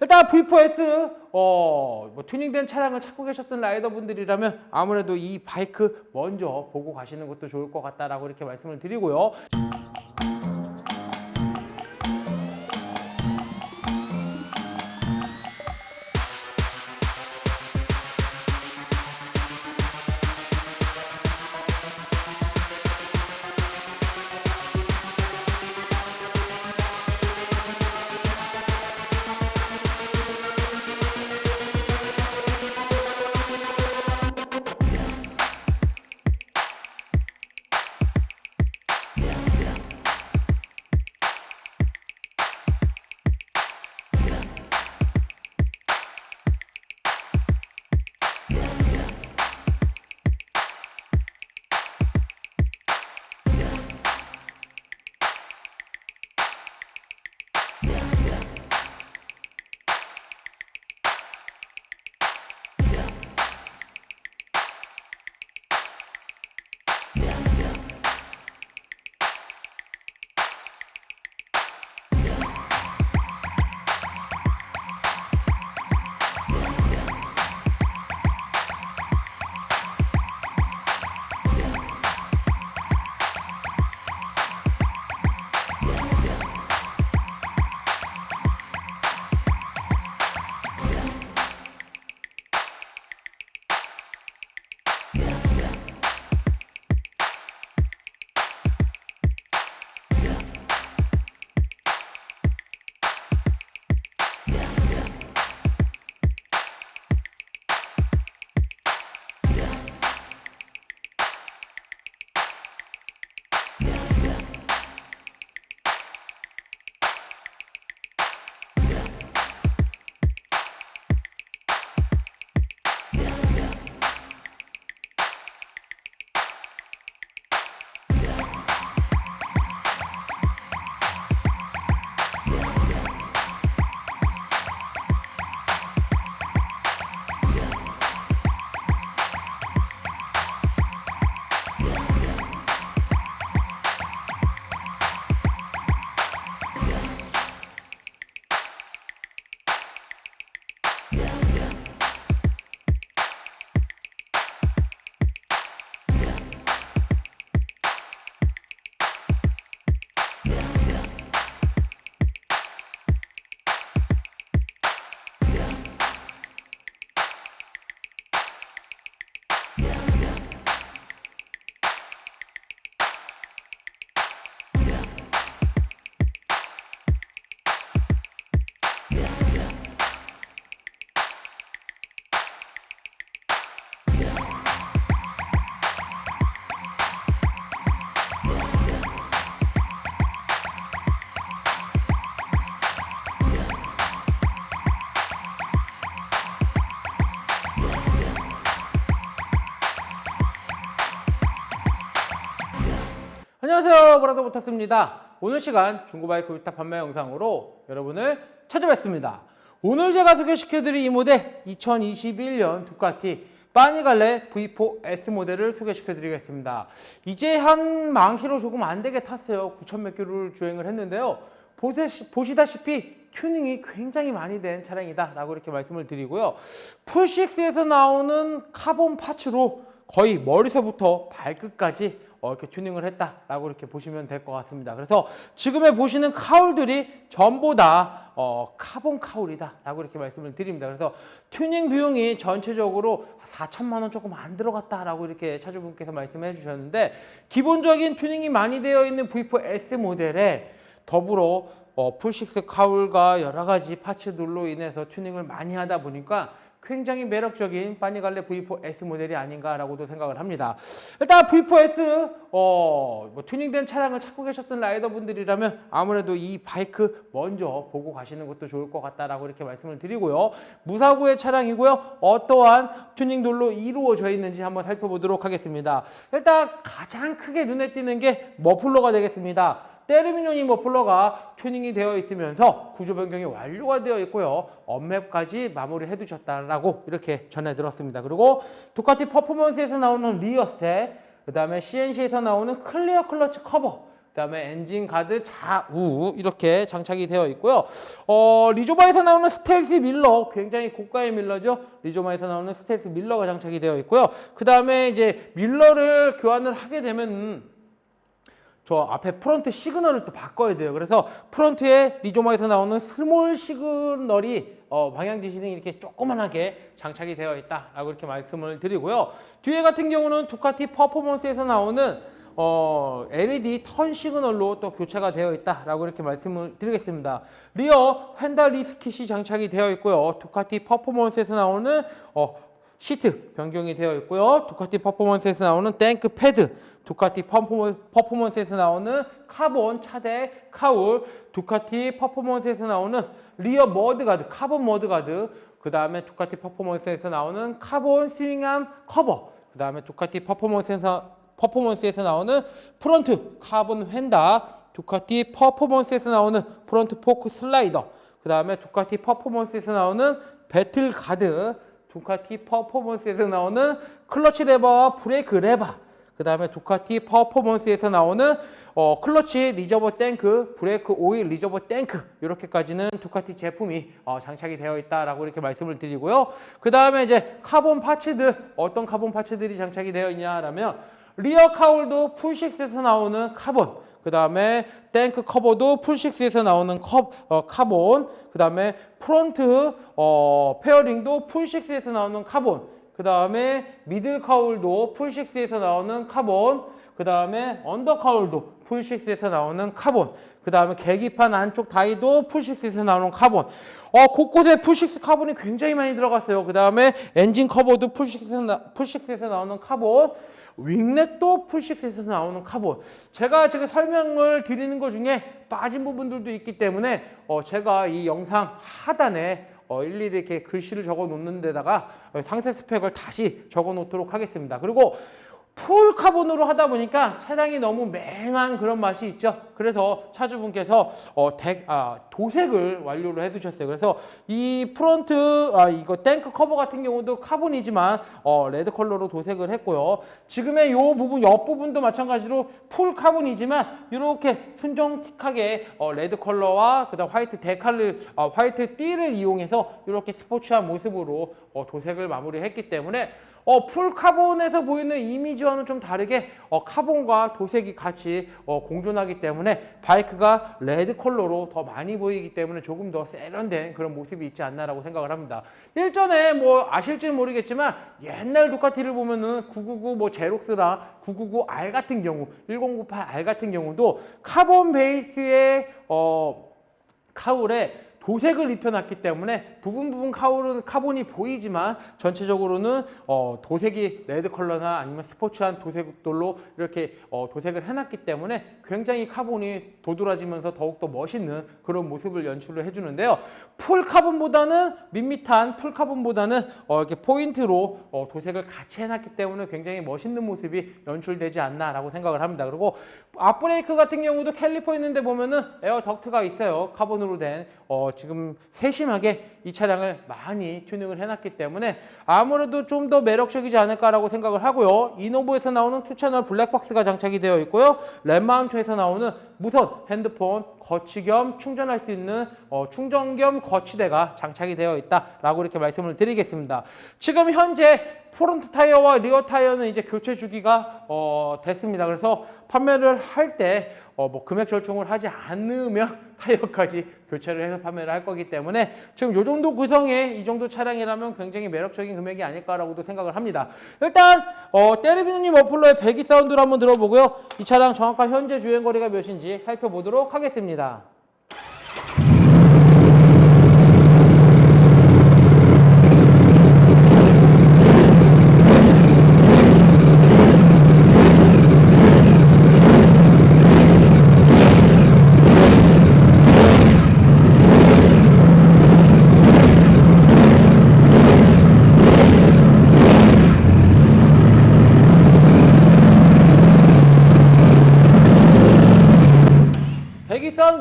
일단 V4S 어, 뭐 튜닝된 차량을 찾고 계셨던 라이더분들이라면 아무래도 이 바이크 먼저 보고 가시는 것도 좋을 것 같다라고 이렇게 말씀을 드리고요. 안녕하세요. 브라더 부탁습니다. 오늘 시간 중고바이크 위탁 판매 영상으로 여러분을 찾아뵙습니다. 오늘 제가 소개시켜드릴 이 모델 2021년 두카티 빠니갈레 V4S 모델을 소개시켜드리겠습니다. 이제 한 만 킬로 조금 안 되게 탔어요. 9천 몇 킬로를 주행을 했는데요. 보시, 보시다시피 튜닝이 굉장히 많이 된 차량이다 라고 이렇게 말씀을 드리고요. 풀6에서 나오는 카본 파츠로 거의 머리서부터 발끝까지 어, 이렇게 튜닝을 했다라고 이렇게 보시면 될 것 같습니다. 그래서 지금에 보시는 카울들이 전부 다 어, 카본 카울이다라고 이렇게 말씀을 드립니다. 그래서 튜닝 비용이 전체적으로 4천만 원 조금 안 들어갔다라고 이렇게 차주분께서 말씀해 주셨는데 기본적인 튜닝이 많이 되어 있는 V4S 모델에 더불어 어, 풀식스 카울과 여러 가지 파츠들로 인해서 튜닝을 많이 하다 보니까 굉장히 매력적인 빠니갈레 V4S 모델이 아닌가라고도 생각을 합니다. 일단 V4S 어, 뭐 튜닝된 차량을 찾고 계셨던 라이더 분들이라면 아무래도 이 바이크 먼저 보고 가시는 것도 좋을 것 같다라고 이렇게 말씀을 드리고요. 무사고의 차량이고요. 어떠한 튜닝들로 이루어져 있는지 한번 살펴보도록 하겠습니다. 일단 가장 크게 눈에 띄는 게 머플러가 되겠습니다. 때르미노니 머플러가 튜닝이 되어 있으면서 구조 변경이 완료가 되어 있고요. 언맵까지 마무리해 두셨다라고 이렇게 전해 들었습니다. 그리고 두카티 퍼포먼스에서 나오는 리어셋, 그 다음에 CNC에서 나오는 클리어 클러치 커버, 그 다음에 엔진 가드 좌우 이렇게 장착이 되어 있고요. 어, 리조바에서 나오는 스텔스 밀러 굉장히 고가의 밀러죠. 리조바에서 나오는 스텔스 밀러가 장착이 되어 있고요. 그 다음에 이제 밀러를 교환을 하게 되면 저 앞에 프론트 시그널을 또 바꿔야 돼요. 그래서 프론트에 리조마에서 나오는 스몰 시그널이 어, 방향 지시등이 이렇게 조그만하게 장착이 되어 있다라고 이렇게 말씀을 드리고요. 뒤에 같은 경우는 두카티 퍼포먼스에서 나오는 어, LED 턴 시그널로 또 교체가 되어 있다라고 이렇게 말씀을 드리겠습니다. 리어 펜달 리스킷이 장착이 되어 있고요. 두카티 퍼포먼스에서 나오는 어, 시트 변경이 되어 있고요. 두카티 퍼포먼스에서 나오는 탱크 패드, 두카티 퍼포먼, 퍼포먼스에서 나오는 카본 차대 카울, 두카티 퍼포먼스에서 나오는 리어 머드가드, 카본 머드가드, 그 다음에 두카티 퍼포먼스에서 나오는 카본 스윙암 커버, 그 다음에 두카티 퍼포먼스에서 퍼포먼스에서 나오는 프론트 카본 휀다, 두카티 퍼포먼스에서 나오는 프론트 포크 슬라이더, 그 다음에 두카티 퍼포먼스에서 나오는 배틀 가드, 두카티 퍼포먼스에서 나오는 클러치 레버와 브레이크 레버 그 다음에 두카티 퍼포먼스에서 나오는 어, 클러치 리저버 탱크, 브레이크 오일 리저버 탱크. 이렇게까지는 두카티 제품이 어, 장착이 되어 있다라고 이렇게 말씀을 드리고요. 그 다음에 이제 카본 파츠들 어떤 카본 파츠들이 장착이 되어 있냐라면 리어 카울도 풀식스에서 나오는 카본 그 다음에 탱크 커버도 풀식스에서 나오는 컵, 어, 카본. 그 다음에 프론트 어, 페어링도 풀식스에서 나오는 카본. 그 다음에 미들 카울도 풀식스에서 나오는 카본 그 다음에 언더 카울도 풀식스에서 나오는 카본 그 다음에 계기판 안쪽 다이도 풀식스에서 나오는 카본 어, 곳곳에 풀식스 카본이 굉장히 많이 들어갔어요 그 다음에 엔진 커버도 풀식스에서, 나, 풀식스에서 나오는 카본 윙넷도 풀식스에서 나오는 카본. 제가 지금 설명을 드리는 것 중에 빠진 부분들도 있기 때문에 어 제가 이 영상 하단에 어 일일이 이렇게 글씨를 적어 놓는 데다가 상세 스펙을 다시 적어 놓도록 하겠습니다. 그리고 풀 카본으로 하다 보니까 차량이 너무 맹한 그런 맛이 있죠. 그래서 차주분께서 어, 덱, 아, 도색을 완료를 해두셨어요. 그래서 이 프론트, 아, 이거 탱크 커버 같은 경우도 카본이지만 어, 레드 컬러로 도색을 했고요. 지금의 이 부분, 옆 부분도 마찬가지로 풀 카본이지만 이렇게 순정틱하게 어, 레드 컬러와 그다음 화이트 데칼을, 어, 화이트 띠를 이용해서 이렇게 스포츠한 모습으로 어, 도색을 마무리했기 때문에 어, 풀 카본에서 보이는 이미지 와는 좀 다르게 어, 카본과 도색이 같이 어, 공존하기 때문에 바이크가 레드 컬러로 더 많이 보이기 때문에 조금 더 세련된 그런 모습이 있지 않나라고 생각을 합니다. 일전에 뭐 아실지는 모르겠지만 옛날 두카티를 보면은 999 뭐 제록스랑 999R 같은 경우 1098R 같은 경우도 카본 베이스의 어 카울에 도색을 입혀놨기 때문에 부분 부분 카울은 카본이 보이지만 전체적으로는 어, 도색이 레드 컬러나 아니면 스포츠한 도색돌로 이렇게 어, 도색을 해놨기 때문에 굉장히 카본이 도드라지면서 더욱더 멋있는 그런 모습을 연출을 해주는데요. 풀 카본보다는 밋밋한 풀 카본보다는 어, 이렇게 포인트로 어, 도색을 같이 해놨기 때문에 굉장히 멋있는 모습이 연출되지 않나라고 생각을 합니다. 그리고 앞브레이크 같은 경우도 캘리퍼 있는데 보면은 에어 덕트가 있어요. 카본으로 된 어, 지금 세심하게 이 차량을 많이 튜닝을 해놨기 때문에 아무래도 좀 더 매력적이지 않을까라고 생각을 하고요. 이노브에서 나오는 투채널 블랙박스가 장착이 되어 있고요. 랩마운트에서 나오는 무선 핸드폰 거치 겸 충전할 수 있는 어, 충전 겸 거치대가 장착이 되어 있다라고 이렇게 말씀을 드리겠습니다. 지금 현재 프론트 타이어와 리어 타이어는 이제 교체 주기가 어, 됐습니다. 그래서 판매를 할 때 어, 뭐 금액 절충을 하지 않으면 타이어까지 교체를 해서 판매를 할 거기 때문에 지금 요 정도 구성의 이 정도 차량이라면 굉장히 매력적인 금액이 아닐까라고도 생각을 합니다. 일단 어, 때리비누님 머플러의 배기 사운드를 한번 들어보고요. 이 차량 정확한 현재 주행 거리가 몇인지 살펴보도록 하겠습니다.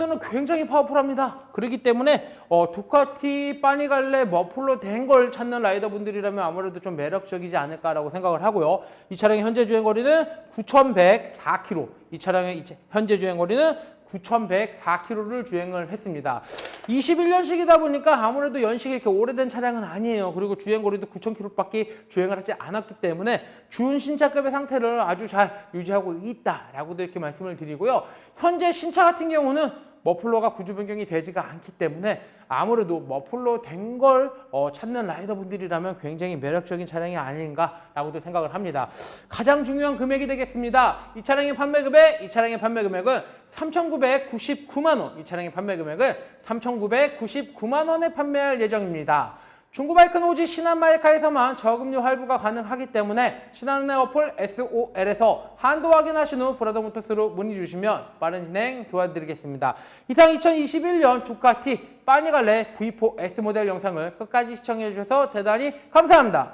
배기 사운드는 파워풀합니다. 그렇기 때문에 어, 두카티 파니갈레 머플러 된걸 찾는 라이더분들이라면 아무래도 좀 매력적이지 않을까라고 생각을 하고요. 이 차량의 현재 주행 거리는 9,104km. 이 차량의 현재 주행 거리는 9,104km를 주행을 했습니다. 21년식이다 보니까 아무래도 연식이 이렇게 오래된 차량은 아니에요. 그리고 주행 거리도 9,000km밖에 주행을 하지 않았기 때문에 준 신차급의 상태를 아주 잘 유지하고 있다라고도 이렇게 말씀을 드리고요. 현재 신차 같은 경우는 머플러가 구조 변경이 되지가 않기 때문에 아무래도 머플러 된걸 어, 찾는 라이더 분들이라면 굉장히 매력적인 차량이 아닌가라고도 생각을 합니다. 가장 중요한 금액이 되겠습니다. 이 차량의 판매 금액, 이 차량의 판매 금액은 3,999만 원. 이 차량의 판매 금액은 3,999만 원에 판매할 예정입니다. 중고바이크는 오직 신한마이카에서만 저금리 할부가 가능하기 때문에 신한은행 어플 SOL에서 한도 확인하신 후 브라더 모터스로 문의 주시면 빠른 진행 도와드리겠습니다. 이상 2021년 두카티 빠니갈레 V4 S 모델 영상을 끝까지 시청해 주셔서 대단히 감사합니다.